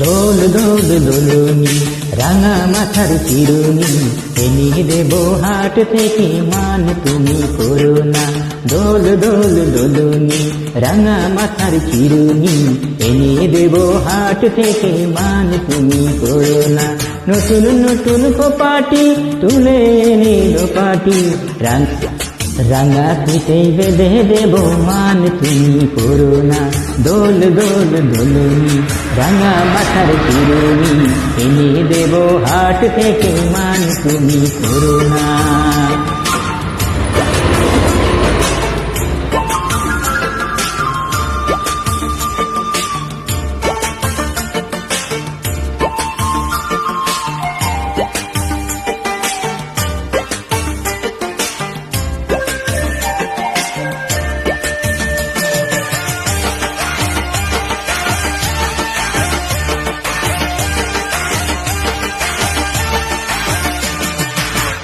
দোল দোল দোলনি, রাঙা মাথার চিরুনি এনে দেব হাট থেকে মান তুমি করোনা দোল দোল দোলনি, রাঙা মাথার চিরুনি এনে দেব হাট থেকে মান তুমি করোনা নতুন নতুন কপাটি তুলে এনে পাটি রাঙ রাঙা ফিতেই বেঁধে দেব মান তুমি করোনা দোল দোল, দোলনি, রাঙা মাথার চিরুনি এনে দেব হাট থেকে মান তুমি করোনা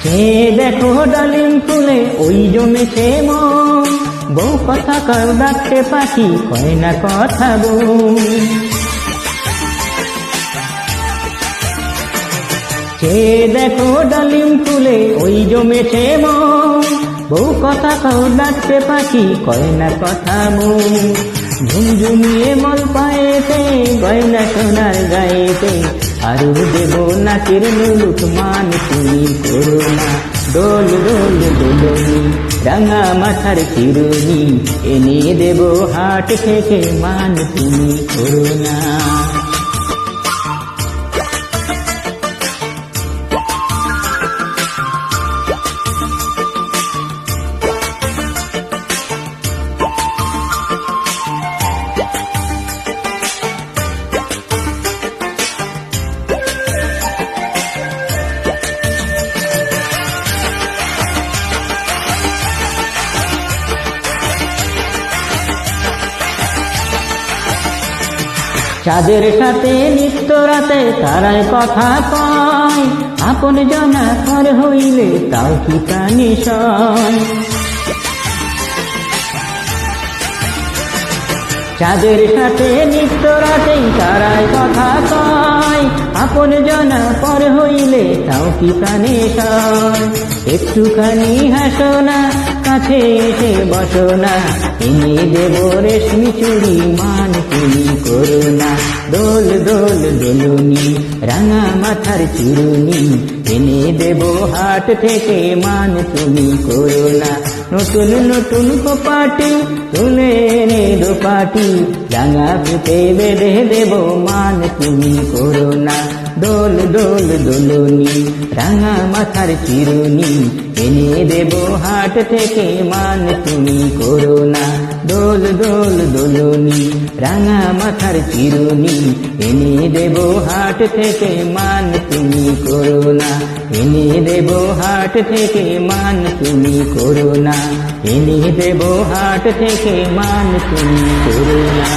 সে দেখো ডালিম ফুলে, ওই জমেছে মন। বউ কথা কর ডাকতে পাখি, কয় না কথা বউ সে দেখো ডালিম ফুলে, ওই জমেছে মন। বউ কথা কও ডাকতে পাখি, কয় না কথা বউ ঝুমঝুমিয়ে মল পায়েতে, গয়না সোনার গায়েতে আরু দেব না মুলুক মান তুমি করোনা ডোল ডোল ডোলনি, রাঙা মাথার কিরুনি এনে দেব হাট থেকে মান, তুমি করোনা চাঁদের সাথে নিত্য রাতে তারায় কথা কয়। আপন জনা পর হইলে তাও কি প্রাণী চাঁদের সাথে নিত্য রাতে তারায় কথা কয়। আপন জনা পর হইলে তাও কি প্রাণী একটুখানি হাসো না কাছে এসে বসো না। এনে দেব রেশমি চুরি মান তুমি করোনা দোল দোল, দোলনি, রাঙা মাথার চিরুনি এনে দেব হাট থেকে মান তুমি করোনা নতুন নতুন কপাটি তুলে এনে দোপাটি রাঙা পিতে বেঁধে দেব মান তুমি করোনা দোল দোল, দোলনি, রাঙা মাথার চিরুনি এনে দেব হাট থেকে মান তুমি করোনা দোল দোল, দোলনি, রাঙা মাথার চিরুনি, এনে দেব হাট থেকে মান তুমি করোনা এনে দেব হাট থেকে মান তুমি করোনা এনে দেব হাট থেকে মান তুমি করোনা